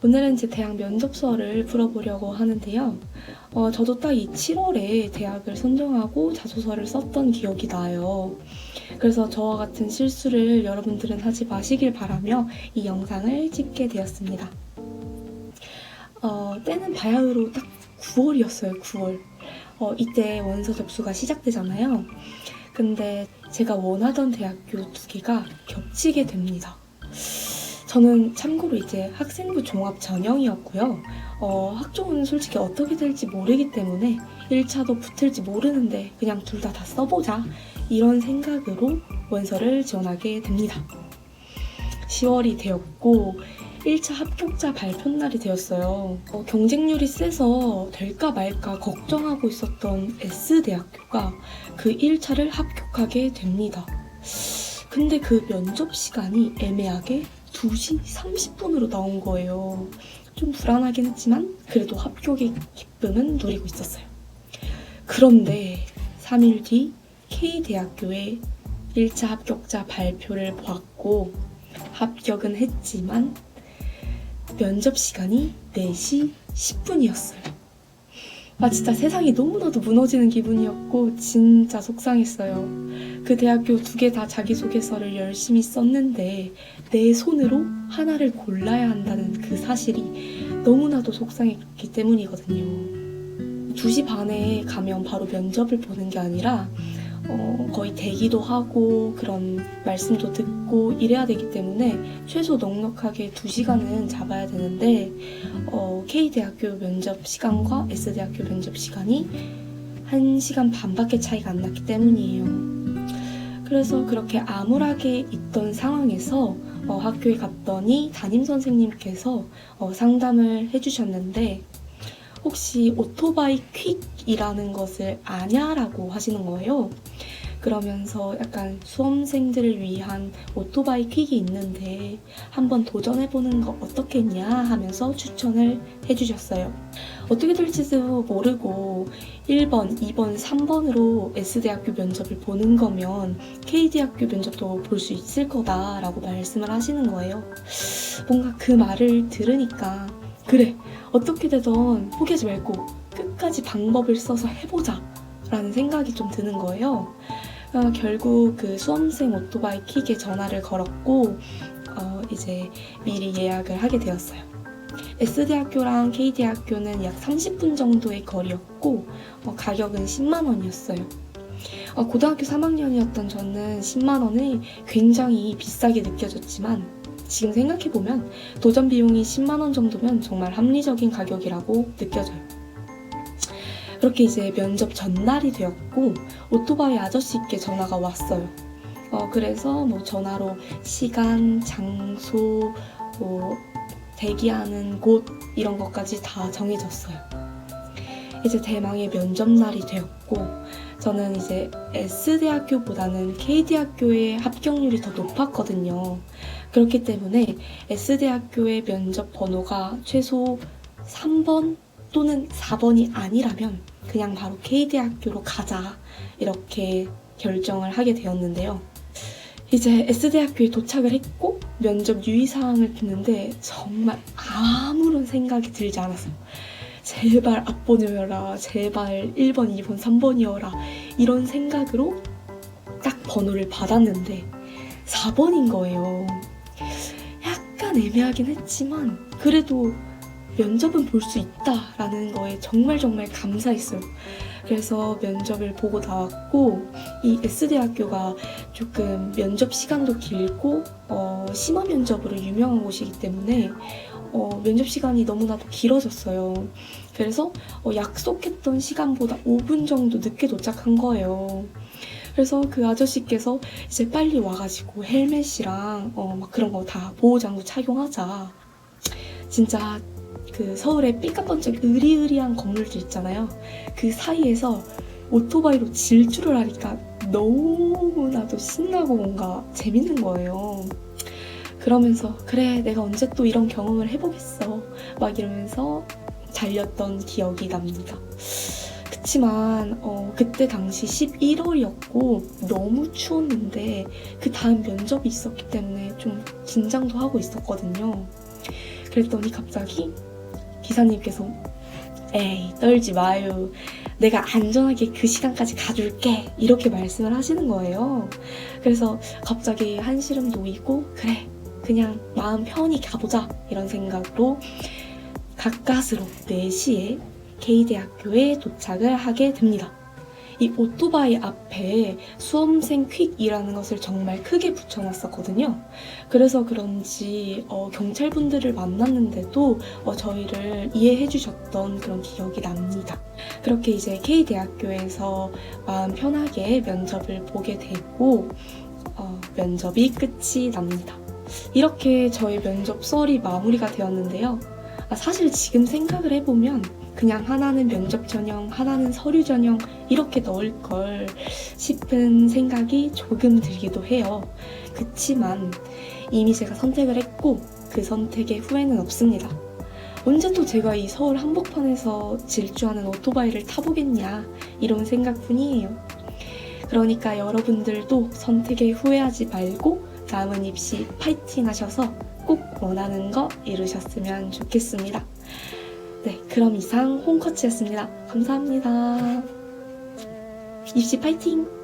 오늘은 제 대학 면접서를 풀어보려고 하는데요. 어, 저도 딱 이 7월에 대학을 선정하고 자소서를 썼던 기억이 나요. 그래서 저와 같은 실수를 여러분들은 하지 마시길 바라며 이 영상을 찍게 되었습니다. 어, 때는 바야흐로 딱 9월이었어요, 9월. 어, 이때 원서 접수가 시작되잖아요. 근데 제가 원하던 대학교 두 개가 겹치게 됩니다. 저는 참고로 이제 학생부 종합 전형이었고요. 어, 학종은 솔직히 어떻게 될지 모르기 때문에 1차도 붙을지 모르는데 그냥 둘 다 다 써보자. 이런 생각으로 원서를 지원하게 됩니다. 10월이 되었고 1차 합격자 발표 날이 되었어요. 어, 경쟁률이 세서 될까 말까 걱정하고 있었던 S대학교가 그 1차를 합격하게 됩니다. 근데 그 면접 시간이 애매하게 2시 30분으로 나온 거예요. 좀 불안하긴 했지만 그래도 합격의 기쁨은 누리고 있었어요. 그런데 3일 뒤 K대학교에 1차 합격자 발표를 받고 합격은 했지만 면접 시간이 4시 10분이었어요. 아, 진짜 세상이 너무나도 무너지는 기분이었고, 진짜 속상했어요. 그 대학교 두 개 다 자기소개서를 열심히 썼는데, 내 손으로 하나를 골라야 한다는 그 사실이 너무나도 속상했기 때문이거든요. 2시 반에 가면 바로 면접을 보는 게 아니라, 어, 거의 대기도 하고 그런 말씀도 듣고 이래야 되기 때문에 최소 넉넉하게 2시간은 잡아야 되는데 어, K대학교 면접 시간과 S대학교 면접 시간이 1시간 반밖에 차이가 안 났기 때문이에요. 그래서 그렇게 암울하게 있던 상황에서 어, 학교에 갔더니 담임 선생님께서 어, 상담을 해주셨는데 혹시 오토바이 퀵이라는 것을 아냐라고 하시는 거예요. 그러면서 약간 수험생들을 위한 오토바이 퀵이 있는데 한번 도전해보는 거 어떻겠냐 하면서 추천을 해주셨어요. 어떻게 될지도 모르고 1번, 2번, 3번으로 S대학교 면접을 보는 거면 K대학교 면접도 볼 수 있을 거다라고 말씀을 하시는 거예요. 뭔가 그 말을 들으니까 그래 어떻게 되던 포기하지 말고 끝까지 방법을 써서 해보자 라는 생각이 좀 드는 거예요. 어, 결국 그 수험생 오토바이 킥에 전화를 걸었고 어, 이제 미리 예약을 하게 되었어요. S대학교랑 K대학교는 약 30분 정도의 거리였고 어, 가격은 10만 원이었어요. 어, 고등학교 3학년이었던 저는 10만 원이 굉장히 비싸게 느껴졌지만 지금 생각해보면 도전 비용이 10만원 정도면 정말 합리적인 가격이라고 느껴져요. 그렇게 이제 면접 전날이 되었고 오토바이 아저씨께 전화가 왔어요. 어, 그래서 뭐 전화로 시간, 장소, 뭐 대기하는 곳 이런 것까지 다 정해졌어요. 이제 대망의 면접 날이 되었고 저는 이제 S대학교보다는 K대학교의 합격률이 더 높았거든요. 그렇기 때문에 S대학교의 면접 번호가 최소 3번 또는 4번이 아니라면 그냥 바로 K대학교로 가자 이렇게 결정을 하게 되었는데요. 이제 S대학교에 도착을 했고 면접 유의사항을 듣는데 정말 아무런 생각이 들지 않았어요. 제발 앞번이어라, 제발 1번, 2번, 3번이어라 이런 생각으로 딱 번호를 받았는데 4번인 거예요. 약간 애매하긴 했지만 그래도 면접은 볼 수 있다라는 거에 정말 정말 감사했어요. 그래서 면접을 보고 나왔고 이 S대학교가 조금 면접 시간도 길고 어, 심화 면접으로 유명한 곳이기 때문에 어, 면접 시간이 너무나도 길어졌어요. 그래서 어, 약속했던 시간보다 5분 정도 늦게 도착한 거예요. 그래서 그 아저씨께서 이제 빨리 와가지고 헬멧이랑 어, 막 그런 거 다 보호장구 착용하자. 진짜 그 서울의 삐까뻔쩍 으리으리한 건물들 있잖아요. 그 사이에서 오토바이로 질주를 하니까 너무나도 신나고 뭔가 재밌는 거예요. 그러면서 그래 내가 언제 또 이런 경험을 해보겠어 막 이러면서 달렸던 기억이 납니다. 그치만 어, 그때 당시 11월이었고 너무 추웠는데 그 다음 면접이 있었기 때문에 좀 긴장도 하고 있었거든요. 그랬더니 갑자기 기사님께서 에이 떨지 마요. 내가 안전하게 그 시간까지 가줄게. 이렇게 말씀을 하시는 거예요. 그래서 갑자기 한시름 놓이고 그래 그냥 마음 편히 가보자 이런 생각으로 가까스로 4시에 K대학교에 도착을 하게 됩니다. 이 오토바이 앞에 수험생 퀵이라는 것을 정말 크게 붙여놨었거든요. 그래서 그런지 어, 경찰분들을 만났는데도 어, 저희를 이해해 주셨던 그런 기억이 납니다. 그렇게 이제 K대학교에서 마음 편하게 면접을 보게 되고 어, 면접이 끝이 납니다. 이렇게 저희 면접 썰이 마무리가 되었는데요. 아, 사실 지금 생각을 해보면 그냥 하나는 면접 전형, 하나는 서류 전형 이렇게 넣을 걸 싶은 생각이 조금 들기도 해요. 그치만 이미 제가 선택을 했고 그 선택에 후회는 없습니다. 언제 또 제가 이 서울 한복판에서 질주하는 오토바이를 타보겠냐 이런 생각뿐이에요. 그러니까 여러분들도 선택에 후회하지 말고 남은 입시 파이팅 하셔서 꼭 원하는 거 이루셨으면 좋겠습니다. 네, 그럼 이상 홈커치였습니다. 감사합니다. 입시 파이팅!